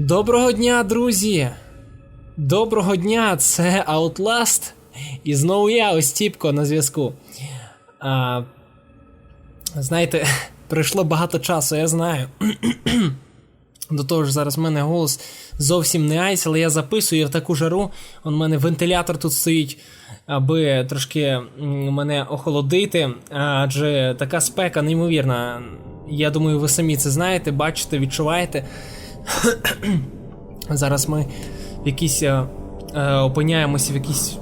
Доброго дня, друзі! Доброго дня, це Outlast. І знову я, Остіпко, на зв'язку. А, знаєте, пройшло багато часу, я знаю. До того ж, зараз в мене голос зовсім не айс, але я записую в таку жару. В мене вентилятор тут стоїть, аби трошки мене охолодити. Адже така спека неймовірна. Я думаю, ви самі це знаєте, бачите, відчуваєте. Зараз ми в якійсь е, е, опиняємося в якійсь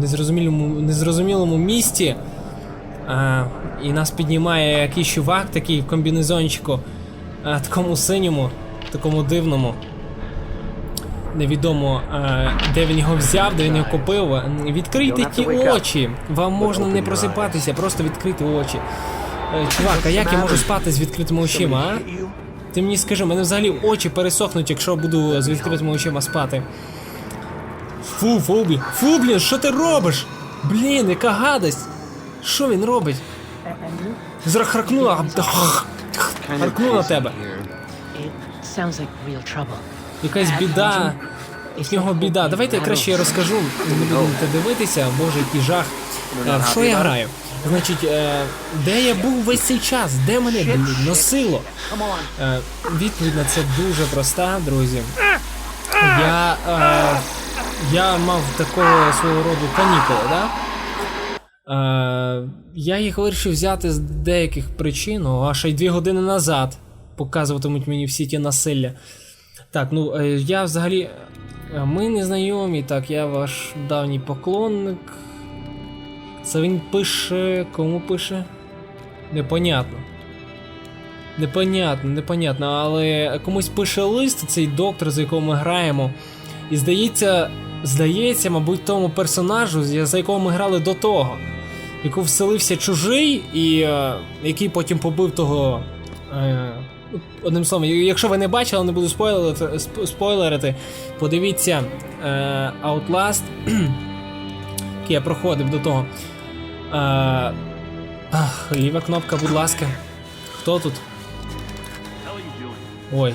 незрозумілому, незрозумілому місті. Е, і нас піднімає якийсь чувак такий в комбінезончику, е, такому синьому, такому дивному. Невідомо, е, де він його взяв, де він його купив. Відкрийте ті очі. Вам можна не просипатися, просто відкрити очі. Е, Чувак, а як я можу спати з відкритими очима, а? Ти мені скажи, мене взагалі очі пересохнуть, якщо буду з відкритими очима спати. Фу, фу, блін. Фу, блін, що ти робиш? Блін, яка гадость. Що він робить? Зараз харкну, а, харкну на тебе. Якась біда. В нього біда. Давайте я краще розкажу. Не будете дивитися, боже, який жах. Е, В що я граю? Значить, е, де я був весь цей час? Де мене носило? Е, Відповідь на це дуже проста, друзі. Я, е, я мав такого свого роду канікули, да? Е, я їх вирішив взяти з деяких причин, о, аж й дві години назад показуватимуть мені всі ті насилля. Так, ну я взагалі. Ми не знайомі, так, я ваш давній поклонник. Це він пише. Кому пише? Непонятно. Непонятно, непонятно, але комусь пише лист цей доктор, за якого ми граємо. І здається, здається, мабуть, тому персонажу, за якого ми грали до того, в яку вселився чужий, і е, який потім побив того. Е, одним словом, якщо ви не бачили, не буду спойлерити, спойлерити подивіться е, Outlast, який я проходив до того. Е, ах, ліва кнопка, будь ласка. Хто тут? Ой.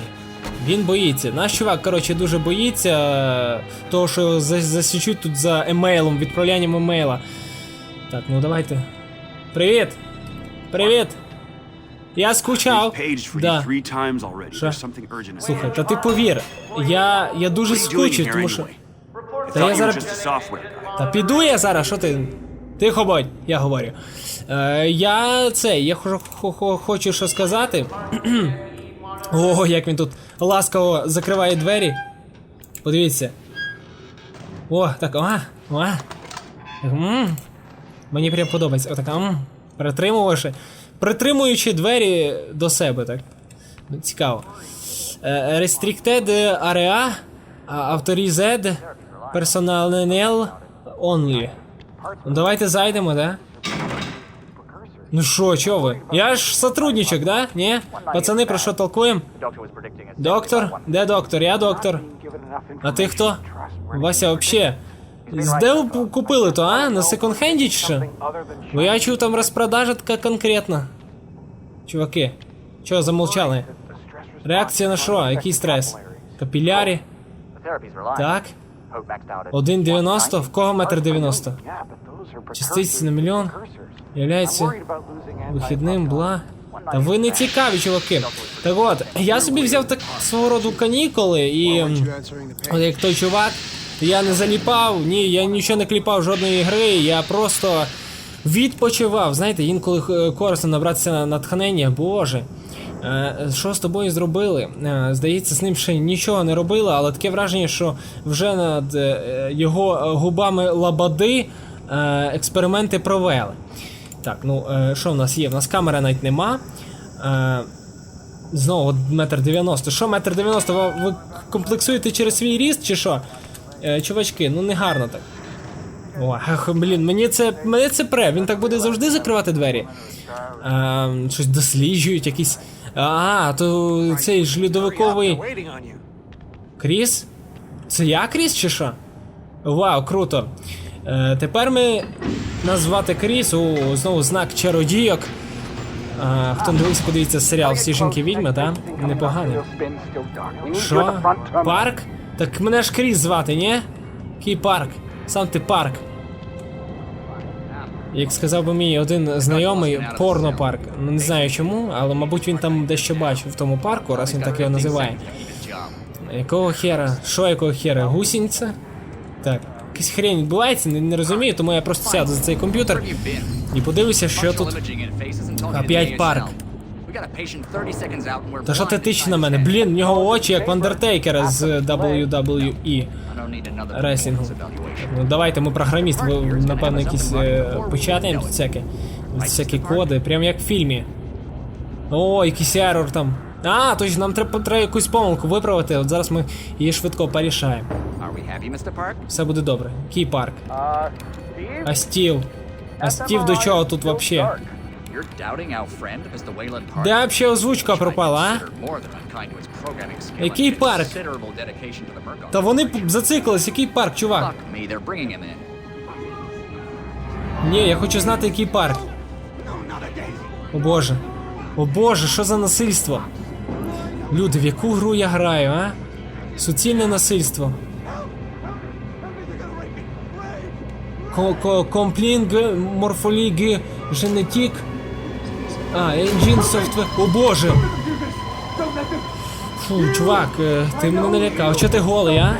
Він боїться. Наш чувак, коротше, дуже боїться е, того, що його засічуть тут за емейлом, відправлянням емейла. Так, ну давайте. Привіт! Привіт! Я скучав. Да. Що? Слухай, та ти повір. Я, я дуже скучив, тому що. Та я зараз. Та піду я зараз, що ти. Тихо будь, я говорю. Е, я це, я хо- хо- хо- хочу що сказати. Ого, як він тут ласково закриває двері. Подивіться. О, так, а, а. М. Мені прям подобається. Отак, м. Притримувавши. Притримуючи двері до себе, так. Цікаво. Е, Restricted area, Authorized Personnel Only. Ну, давайте зайдемо, да? Ну що, чо ви? Я ж сотрудничок, да? Ні? Пацани, про що толкуємо? Доктор? Де доктор? Я доктор. А ти хто? Вася, вообще. Де ви купили то, а? На секонд-хенді чи що? Бо я чув там розпродажа така конкретна. Чуваки, чого замовчали? Реакція на що? Який стрес? Капілярі? Так. 1,90? В кого метр 90? Частиці на мільйон? Являється вихідним, бла. Та ви не цікаві, чуваки. Так от, я собі взяв так свого роду канікули і. От як той чувак, я не заліпав, ні, я нічого не кліпав жодної гри, я просто відпочивав. Знаєте, інколи е, корисно набратися на натхнення, боже. Е, Що з тобою зробили? Е, Здається, з ним ще нічого не робили, але таке враження, що вже над е, його губами лабади експерименти провели. Так, ну що в нас є? В нас камера навіть нема. Знову метр дев'яносто. Що метр дев'яносто? Ви- комплексуєте через свій ріст чи що? Чувачки, ну не гарно так. О, блін, мені це, мене це пре. Він так буде завжди закривати двері. Щось досліджують, якісь. А, то цей ж льодовиковий. Кріс? Це я Кріс чи що? Вау, круто. Е, тепер ми назвати Кріс, о, знову знак чародійок. А, хто не дивився, подивіться серіал Всі жінки відьми, так? Непоганий. Що? Парк? Так мене ж Кріс звати, ні? Який парк? Сам ти парк. Як сказав би мій один знайомий, порнопарк. Не знаю чому, але мабуть він там дещо бачив в тому парку, раз він так його називає. Якого хера? Що якого хера? Гусінця? Так. Якась хрень відбувається, не, не розумію, тому я просто сяду за цей комп'ютер і подивлюся, що тут. Опять парк. Та що ти тичиш на мене? Блін, в нього очі як в Андертейкера з WWE. Реслінгу. Ну давайте, ми програміст, ви напевно якісь е, печатаємо тут всяке. Всякі коди, прям як в фільмі. О, якийсь ерор там. А, точно, нам треба, треба якусь помилку виправити. От зараз ми її швидко порішаємо. Все буде добре. Який парк? А стіл? А стів до чого тут вообще? Де вообще озвучка пропала, а? Який парк? Та вони зациклились, який парк, чувак? Ні, я хочу знати, який парк. О боже. О боже, що за насильство? Люди, в яку гру я граю, а? Суцільне насильство. Ко- ко- Комплінг, морфоліг, генетик. А, engine software. О боже! Фу, чувак, е, ти мене налякав. Чого ти голий, а?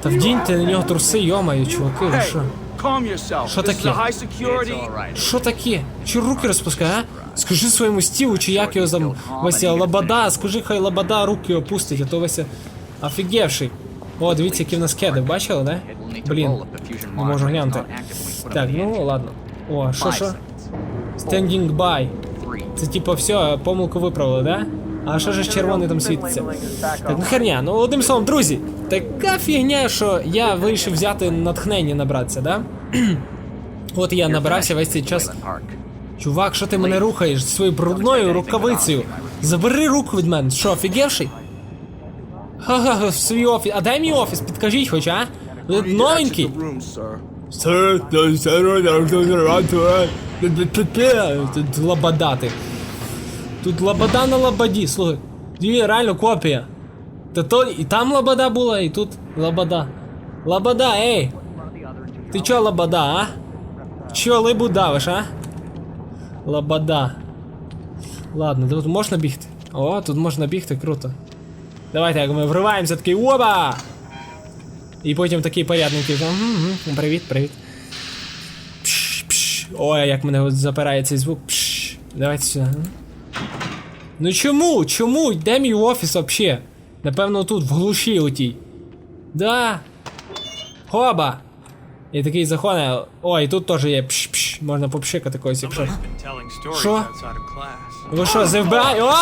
Та вдіньте на нього труси, йомаю, чуваки, ви що? Що таке? Що таке? Чи руки розпускай, а? Скажи своєму стіву, чи як його зам... Вася Лабада, скажи, хай Лабада руки опустить, а то Вася офігевший. О, дивіться, які в нас кеди, бачили, да? Блін, не можу глянути. Так, ну ладно. О, що що? Standing by. Це типу все, помилку виправили, да? А що ж червоний там світиться? Так, ну херня, ну одним словом, друзі, така фігня, що я вирішив взяти натхнення набратися, да? От я набрався весь цей час. Чувак, що ти мене рухаєш зі своєю брудною рукавицею? Забери руку від мене. Що, офігевший? Ха-ха, в свій офіс. А дай мій офіс, підкажіть хоч, а? Новенький. Room, sir. Тут лабадати. Тут лабада на лабаді, слухай. Дві реально копія. Та то і там лабада була, і тут лабада. Лабада, ей! Ти чо лабада, а? Чо либу давиш, а? Лабада. Ладно, тут можна бігти? О, тут можна бігти, круто. Давайте, як ми вриваємося, такий оба! І потім такий порядненький. «Мгм, мгм, Привіт, привіт. Ой, як мене запирає цей звук. Пш. Давайте сюди. Ну чому? Чому? Де мій офіс вообще? Напевно, тут, в глуші отій. Да. Хоба! І такий заходить. Ой, тут теж є пш-пш. Можна попшикати когось, якщо. Що? Ви що, з FBI? О!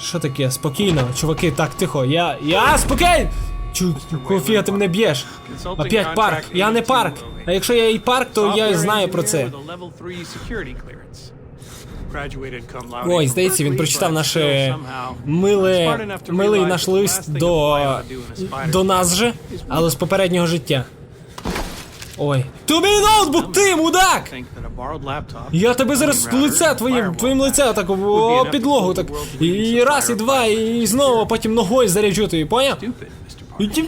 Що таке? Спокійно, чуваки, так, тихо. Я. Я спокійно! Чу, кофія, ти мене б'єш. Опять парк. Я не парк. А якщо я і парк, то я знаю про це. Ой, здається, він прочитав наше миле, милий наш лист до, до нас же, але з попереднього життя. Ой. Тобі ноутбук, ти, мудак! Я тебе зараз лице твоїм, твоїм лице так о підлогу так. І раз, і два, і знову потім ногою заряджу тобі, поняв? Ті-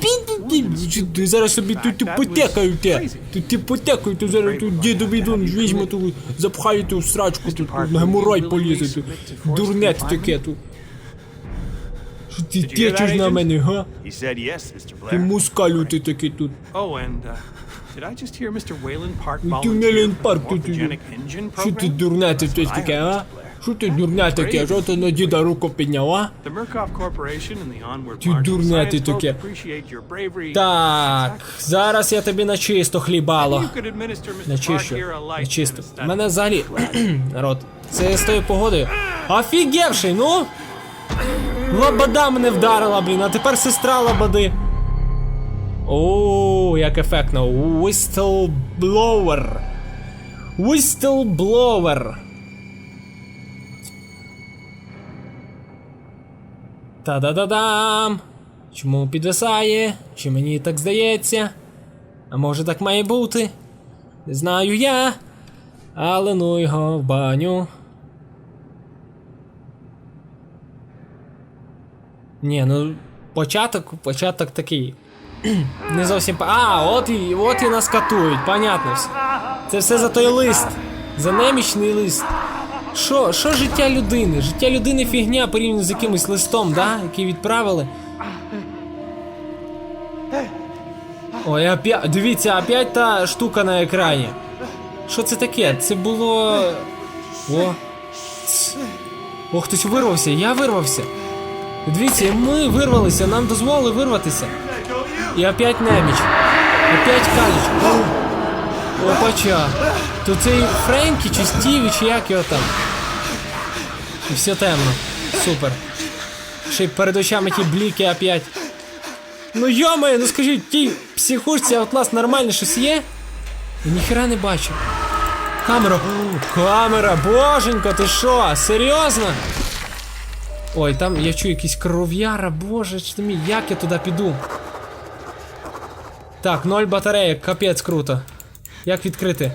ті- Ти зараз собі тут тут потекаю те. Тут ти потекаю, то зараз тут діду бідун візьме ту, запхаю ту срачку, тут на геморой полізе. тут. Дурне ти таке тут. Що ти течеш на мене, га? Ти мускалю ти такий тут. Oh, uh, did I just hear Mr. Wayland Park Ну, ти volunteer for the engine Що ти program? дурне ти щось таке, а? Що ти дурне таке? Що ти на діда руку підняв, а? The Murkoff Corporation and the Onward Ти дурне ти таке. Так, зараз я тобі начисто хлібало. Начищу. Начисто. Мене взагалі. Народ. Це з тою погодою. Офігевший, ну! Лобода мене вдарила, блін, а тепер сестра лободи. О, як ефектно. Whistleblower. Whistleblower. Та-да-да-дам! Чому підвисає? Чи мені так здається? А може так має бути? Не знаю я. Але ну його в баню. Ні, ну початок, початок такий. Не зовсім. А, от і от і нас катують, понятно все. Це все за той лист. За немічний лист. Що, що життя людини? Життя людини фігня порівняно з якимось листом, да? який відправили. Ой, опять. Дивіться, опять та штука на екрані. Що це таке? Це було. О. О, хтось вирвався, я вирвався. Дивіться, ми вирвалися, нам дозволили вирватися. І опять неміч. Опять каліч. Опача. То цей Френкі чи Стіві, чи як його там. І все темно. Супер. Ще й перед очами ті бліки опять. Ну йомає, ну скажіть, тій психушці Outlast нормально щось є? Я ніхера не бачу. Камера. Камера, боженько, ти що? Серйозно? Ой, там я чую якісь кров'яра, боже ти мій, як я туди піду? Так, ноль батареїк, капець круто. Як відкрити?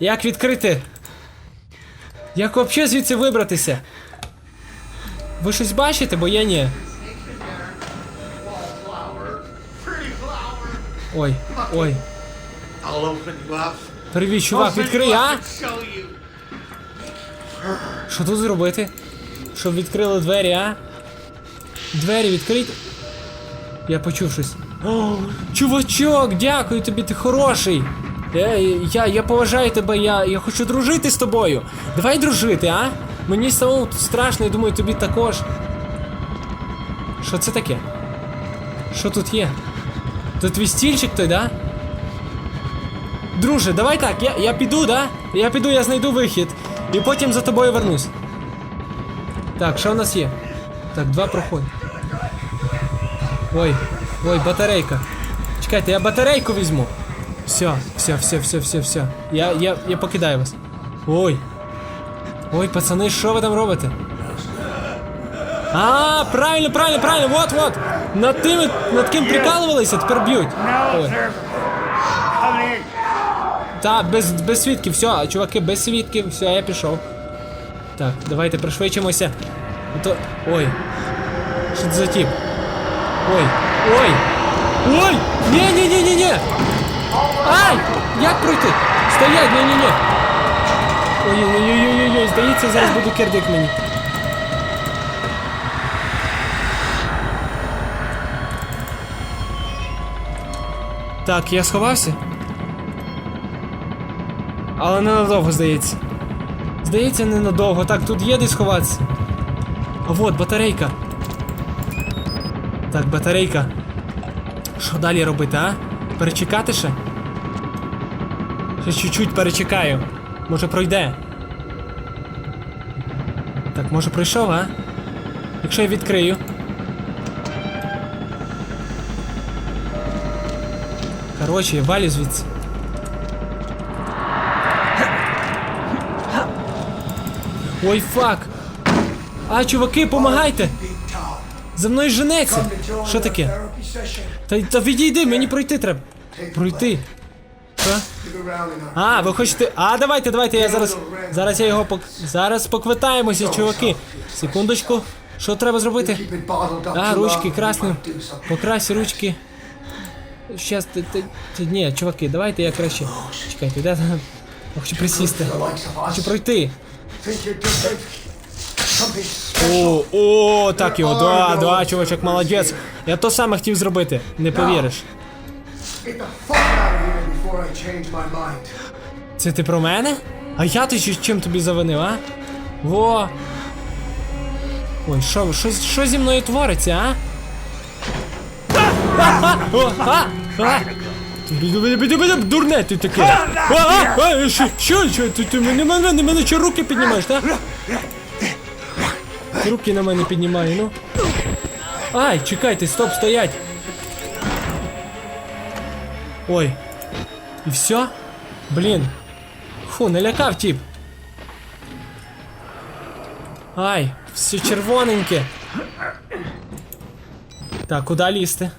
Як відкрити? Як взагалі звідси вибратися? Ви щось бачите, бо я ні. Ой, ой. Привіт, чувак, відкрий, а? Що тут зробити? Щоб відкрили двері, а? Двері відкрити. Я почув щось. Чувачок, дякую тобі, ти хороший. Я, я, я поважаю тебе, я, я хочу дружити з тобою. Давай дружити, а? Мені самому тут страшно, я думаю, тобі також. Що це таке? Що тут є? Тут твій стільчик той, да? Друже, давай так, я, я піду, да? Я піду, я знайду вихід. І потім за тобою вернусь. Так, що в нас є? Так, два проходи. Ой, ой, батарейка. Чекайте, я батарейку візьму. Все, все, все, все, все, все. Я, я, я покидаю вас. Ой. Ой, пацани, що ви там робите? А, правильно, правильно, правильно, вот, вот. Над тим, над ким прикалувалися, тепер б'ють. Та, без, без свідків, все, чуваки, без свідків, все, я пішов. Так, давайте пришвидшимося. То... Ой. Що це за тип? Ой. Ой! Ой! Ні! Ай! Як пройти? Стоять, ні, ні, ні. Ой, ой, ой, ой, ой, ой, здається, зараз буду кирдик мені. Так, я сховався. Але ненадовго, здається. Здається, ненадовго. Так, тут є де сховатися. А вот, батарейка. Так, батарейка. Що далі робити, а? Перечекати ще? Ще чуть-чуть перечекаю. Може пройде. Так, може пройшов, а? Якщо я відкрию. Коротше, я валю звідси. Ой, фак! А, чуваки, помагайте! За мною женеться! Що таке? Та, та відійди, мені пройти треба. Пройти. Що? А, ви хочете. А, давайте, давайте, я зараз. Зараз я його пок. Зараз поквитаємося, чуваки. Секундочку. Що треба зробити? А, ручки красні. Покрась ручки. Щас, ти, ти, ні, чуваки, давайте я краще. Чекайте, де Я хочу присісти. Хочу пройти. О, о, так його, да, да, чувачок, молодець. Я то саме хотів зробити, не повіриш. Це ти про мене? А я ти чи- чим тобі завинив, а? Во. Ой, що, що, що зі мною твориться, а? Дурне ти таке. Що, що, що, ти, ти мене, мене, мене, чи руки піднімаєш, так? Руки на мене піднімає, ну. Ай, чекайте, стоп, стоять. Ой. І все? Блін. Фу, налякав тип. Ай, все червоненьке. Так, куди лізти?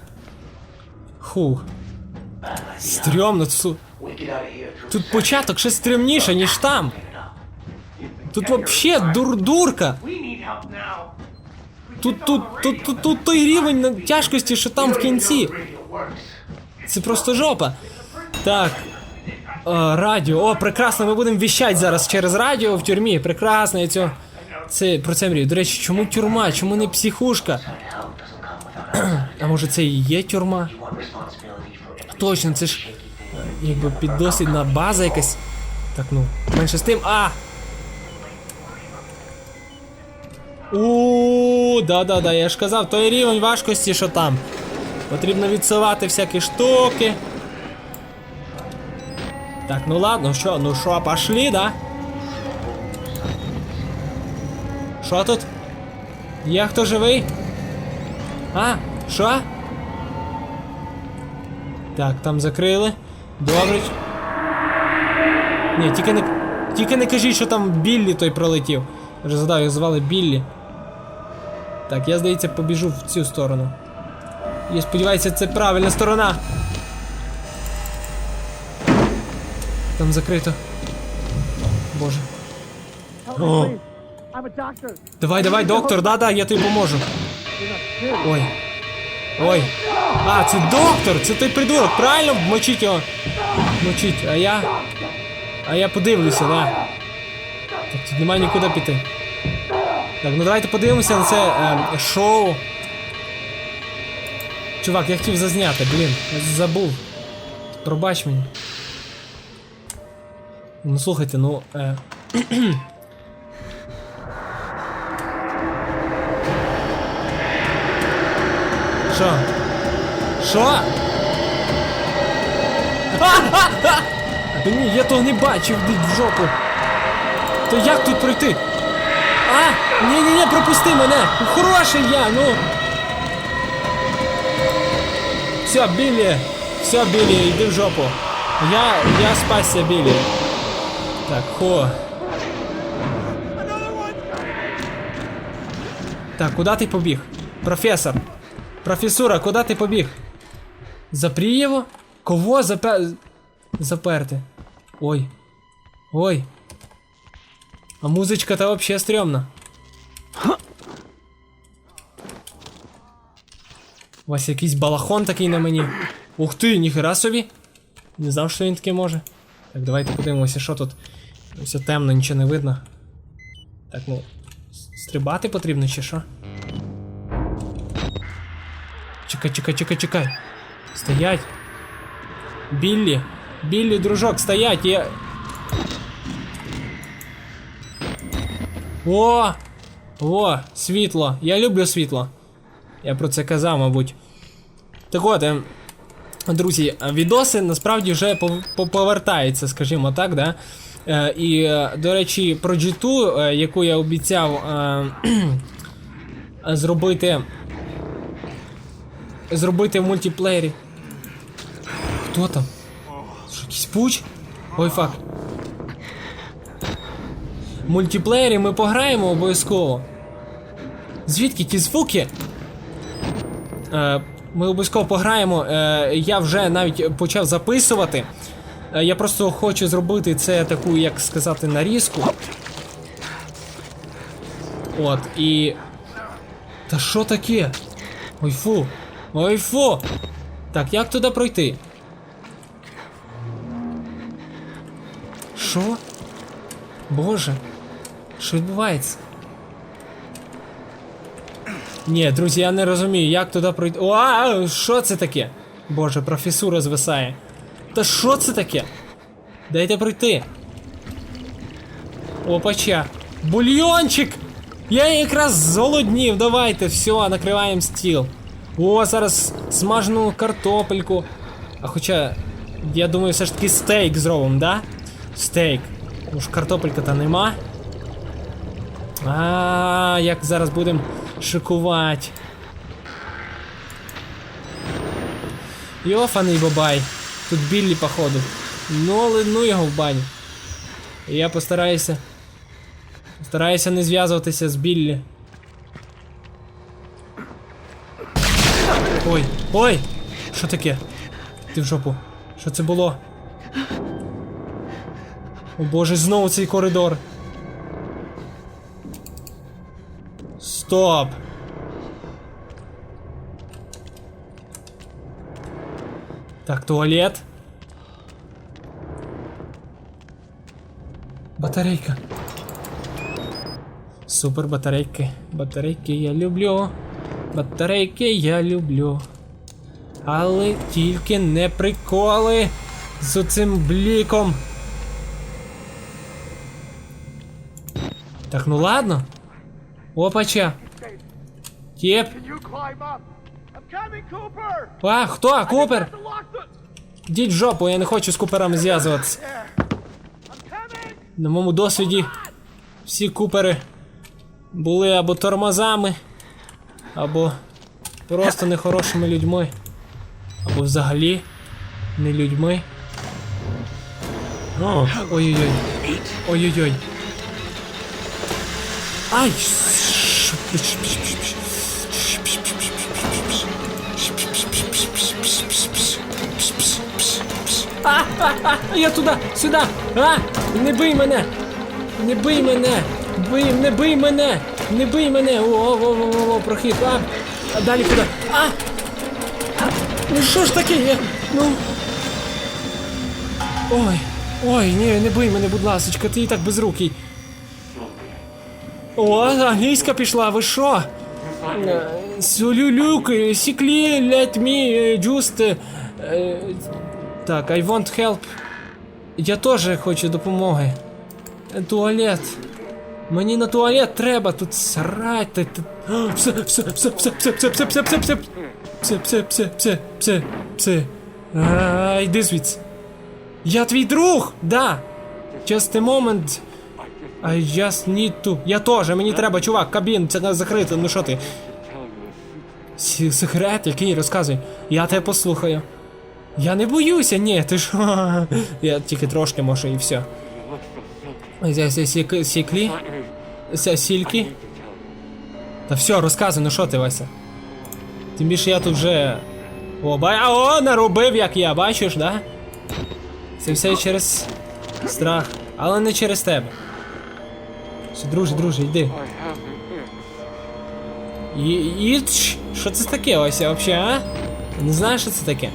Фу. Стрьомно, су. Тут початок ще стримніше, ніж там. Тут вообще дур-дурка. Тут, тут, тут, тут, тут той рівень тяжкості, що там в кінці. Це просто жопа. Так. О, радіо. О, прекрасно, ми будемо віщати зараз через радіо в тюрмі. Прекрасно, я цього. Це про це мрію. До речі, чому тюрма? Чому не психушка? А може це і є тюрма? Точно, це ж е, якби піддослідна база якась. Так, ну, менше з тим. А! У, да-да-да, я ж казав, той рівень важкості, що там. Потрібно відсувати всякі штуки. Так, ну ладно, що, ну що, пошли, да? Що тут? Є хто живий? А, що? Так, там закрили. Добре. Ні, тільки не. Тільки не кажіть, що там Біллі той пролетів. Вже згадав, його звали Біллі. Так, я здається побіжу в цю сторону. Я сподіваюся, це правильна сторона. Там закрито. Боже. О. Давай, давай, доктор, да-да, я тобі поможу. Ой. Ой. А, це доктор! Це той придурок, правильно? Мочіть його. Мочіть, а я. А я подивлюся, да. Так, тут немає нікуди піти. Так, ну давайте подивимося на це е, шоу. Чувак, я хотів зазняти, блін, забув. Пробач мені. Ну слухайте, ну. Е... Що? Що? Ні, я того не бачив, йдіть в жопу. То як тут пройти? А! Ні, ні, ні, пропусти мене! Хороший я, ну. Все, Біллі! Все, Біллі, йди в жопу. Я. я спасся, Біллі. Так, хо. Так, куди ти побіг? Професор. Професура, куди ти побіг? Запрі його? Кого запе... заперти? Ой. Ой. А музичка-то вообще стрёмна. У вас якийсь балахон такий на мені. Ух ти, ніхера собі. Не знав, що він таке може. Так, давайте подивимося, що тут. Все темно, нічого не видно. Так, ну. Стрибати потрібно чи що? Чекай, чекай, чекай, чекай. Стоять. Біллі. Біллі, дружок, стоять. Я. О! О, світло. Я люблю світло. Я про це казав, мабуть. Так от, ем, друзі, відоси насправді вже повертаються, скажімо так, да? Е, і, е, до речі, про джиту, е, яку я обіцяв зробити. Зробити в мультиплеєрі. Хто там? Що, якийсь пуч? Ой, фак. В мультиплеєрі ми пограємо обов'язково. Звідки ті звуки? Е, ми обов'язково пограємо. Е, я вже навіть почав записувати. Е, я просто хочу зробити це таку, як сказати, нарізку. От, і. Та що таке? Ой фу. Ой фу. Так, як туди пройти? Що? Боже. Що відбувається? Ні, друзі, я не розумію, як туди пройти. О, що це таке? Боже, професура звисає. Та що це таке? Дайте пройти. Опача. Бульйончик! Я якраз зголоднів, давайте, все, накриваємо стіл. О, зараз смажену картопельку. А хоча, я думаю, все ж таки стейк зробимо, да? Стейк. Тому ж картопелька-то нема. А, як зараз будемо шикувати. Йофаний бабай. Тут Біллі, походу. Ну, але ну його в баню. Я постараюся. Постараюся не зв'язуватися з Біллі. Ой, ой! Що таке? Ти в жопу. Що це було? О боже, знову цей коридор. Стоп. Так, туалет. Батарейка. Супер батарейки. Батарейки я люблю. Батарейки я люблю. Але тільки не приколи з цим бліком. Так, ну ладно. Опача. Тіп. А, хто? Купер? Діть в жопу, я не хочу з куперами зв'язуватися. На моєму досвіді всі купери були або тормозами, або просто нехорошими людьми, або взагалі не людьми. Ой-ой-ой. Ой-ой-ой. Ай! А, а, а, я туди, сюди! А! Не бий мене! Не бий мене! Бий, не бий мене! Не бий мене! О, о, о, о, о, прохід! А! а далі куди? А! а! Ну що ж таке? Я, ну. Ой, ой, ні, не бий мене, будь ласочка, ти і так безрукий. О, англійська пішла, ви що? Е, Сюлюлюк, е, сіклі, let me е, just... е, Так, I want help. Я теж хочу допомоги. Е, Туалет. Мені на туалет треба тут срати. Все, все, все, все, все, все, все, все, все, все, все, все, все, все, все, все. А, Йди звідси. Я твій друг! Да! Just a moment. I just need to. Я теж, мені треба, чувак, кабін, це не закрито, ну що ти? Секрет, який розказуй. Я тебе послухаю. Я не боюся, ні, ти що? Я тільки трошки може і все. Сіклі? Сільки? Та все, розказуй, ну що ти, Вася? Тим більше я тут вже. О, ба... О, наробив, як я, бачиш, да? Це все через страх, але не через тебе. Все, друже, друже, йди. І, і тш, що це таке ось вообще, а? Не знаю, що це таке.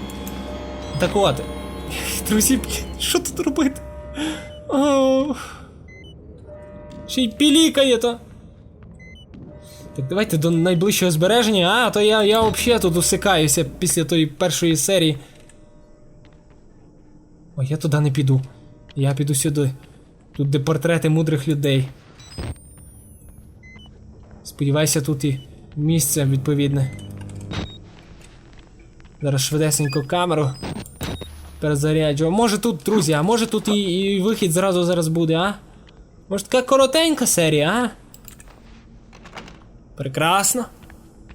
Так от. Друзі, що тут робити? Ще й пілікає то. Так давайте до найближчого збереження, а, то я, я взагалі тут усикаюся після тої першої серії. Ой, я туди не піду. Я піду сюди. Тут де портрети мудрих людей. Сподіваюся, тут і місце відповідне. Зараз швидесенько камеру перезаряджу. А може тут, друзі, а може тут і, і вихід зразу зараз буде, а? Може така коротенька серія, а? Прекрасно.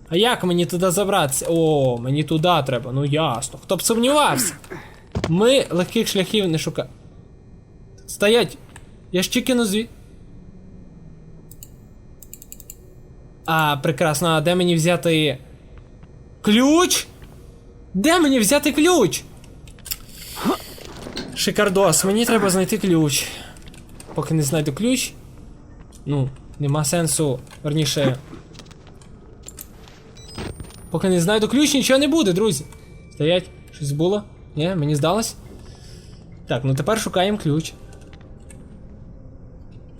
А як мені туди забратися? О, мені туди треба, ну ясно. Хто б сумнівався? Ми легких шляхів не шукаємо. Стоять! Я ж тільки на А, прекрасно, а де мені взяти. Ключ? Де мені взяти ключ? Шикардос, мені треба знайти ключ. Поки не знайду ключ. Ну, нема сенсу. Верніше. Поки не знайду ключ, нічого не буде, друзі. Стоять, щось було? Ні, мені здалось. Так, ну тепер шукаємо ключ.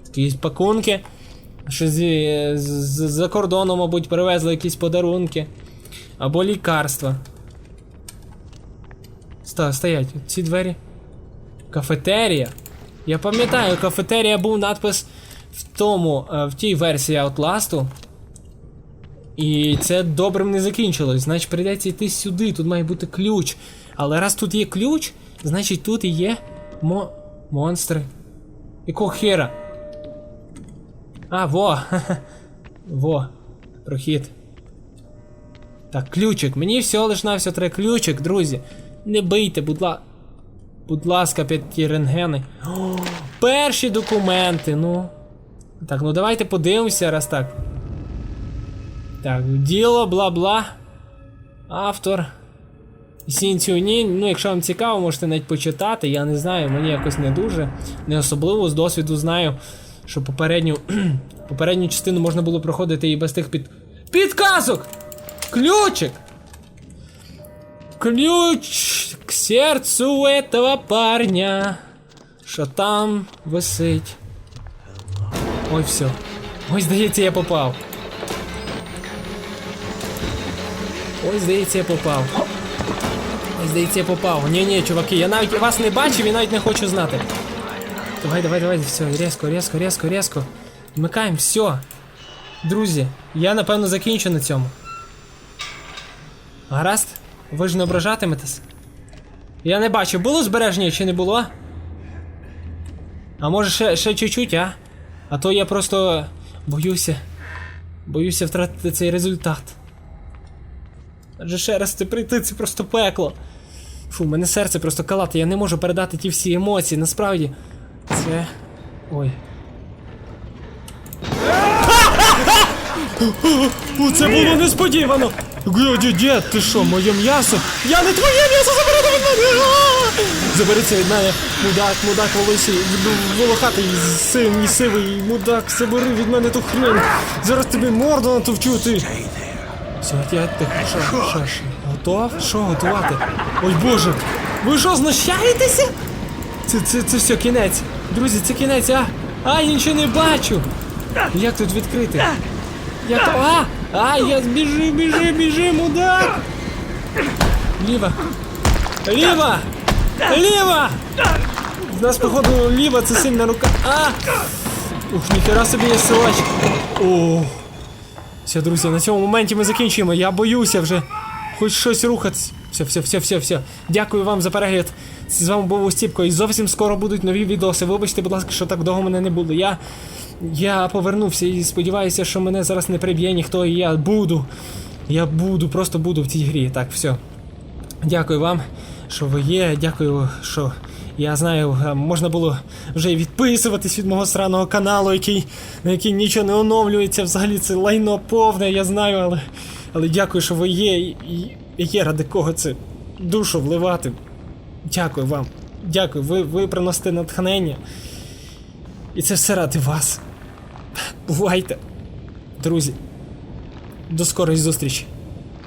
Якісь пакунки. Що зі, з, з, за кордону, мабуть, привезли якісь подарунки. Або лікарства. Ста, стоять, ці двері. Кафетерія. Я пам'ятаю, кафетерія був надпис в тому, е, в тій версії Outlast. І це добрим не закінчилось. Значить, прийдеться йти сюди, тут має бути ключ. Але раз тут є ключ, значить тут і є мо... монстри. Якого хера? А, во! Во, прохід. Так, ключик. Мені всього лиш на все треба ключик, друзі. Не бийте, будь ласка. Будь ласка, п'яті рентгени. О, перші документи, ну. Так, ну давайте подивимося, раз так. Так, діло, бла-бла. Автор. Сінцю ні, ну якщо вам цікаво, можете навіть почитати. Я не знаю, мені якось не дуже. Не особливо з досвіду знаю, що попередню, попередню частину можна було проходити і без тих під... підказок! Ключик! Ключ к сердцу этого парня, що там висить. Ой, все. Ой, здається, я попав. Ой, здається, я попав. Ой, здається, я попав. Ні, ні, чуваки, я навіть вас не бачив і навіть не хочу знати. Давай, давай, давай, все, різко, різко, різко, різко. Вмикаємо, все. Друзі, я напевно закінчу на цьому. Гаразд? Ви ж не ображатиметесь? Я не бачу, було збереження чи не було? А може ще, ще чуть-чуть, а? А то я просто боюся. Боюся втратити цей результат. Адже ще раз це прийти, це просто пекло. Фу, мене серце просто калати, я не можу передати ті всі емоції, насправді. Це. Ой. Це було несподівано! Дід, дід, ти що, моє м'ясо? Я не твоє м'ясо забери від мене! Це від мене, мудак, мудак волосий, волохатий, синій, сивий, мудак, забери від мене ту хрень. Зараз тобі морду натовчу, ти. Все, я тихо, що, що, що, готов? Що готувати? Ой боже, ви що, знущаєтеся? Це, це, це все кінець. Друзі, це кінець, а? А, я нічого не бачу. Як тут відкрити? Як то. А! А, я біжи, біжи, біжи, мудак! Ліва! Ліва! Ліва! В нас, походу, ліва це сильна рука. А! Ух, ніхера собі є силач. О. Все, друзі, на цьому моменті ми закінчуємо. Я боюся вже хоч щось рухатись. Все, все, все, все, все. Дякую вам за перегляд. З вами був Остіпко, і зовсім скоро будуть нові відоси. Вибачте, будь ласка, що так довго мене не було. Я. Я повернувся і сподіваюся, що мене зараз не приб'є ніхто, і я буду. Я буду, просто буду в цій грі. Так, все. Дякую вам, що ви є. Дякую, що я знаю, е, можна було вже й відписуватись від мого сраного каналу, який, на який нічого не оновлюється. Взагалі це лайно повне, я знаю, але, але дякую, що ви є. І, і є ради кого це душу вливати. Дякую вам. Дякую, ви, ви приносите натхнення. І це все ради вас. Бувайте, друзі. До скорої зустрічі.